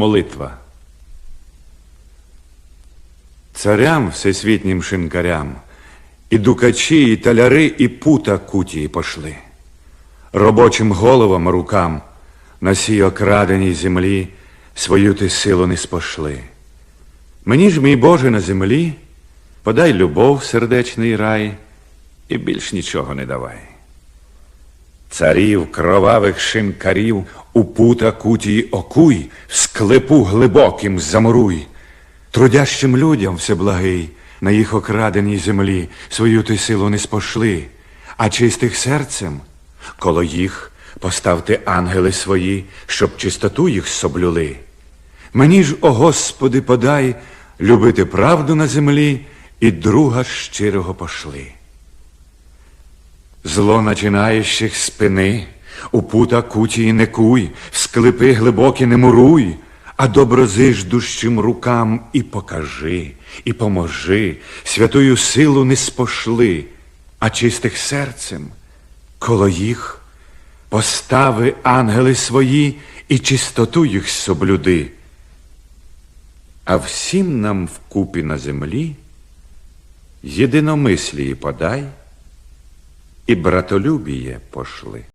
Молитва. Царям всесвітнім шинкарям, і дукачі, і таляри, і пута кутії пошли. Робочим головам рукам на сій окраденій землі свою ти силу не спошли. Мені ж, мій Боже, на землі, подай любов, сердечний рай, і більш нічого не давай. Царів, кровавих шинкарів, у пута кутії окуй, в склепу глибоким замуруй. Трудящим людям всеблагий, на їх окраденій землі свою ти силу не спошли, а чистих серцем коло їх поставте ангели свої, щоб чистоту їх соблюли. Мені ж, о Господи, подай любити правду на землі і друга щирого пошли. Зло начинаючих спини, у пута кутії не куй, склепи глибокі не муруй, а доброзиждущим рукам і покажи, і поможи, святую силу не спошли, а чистих серцем коло їх постави ангели свої і чистоту їх соблюди. А всім нам вкупі на землі єдиномислії подай і братолюбіє пошли.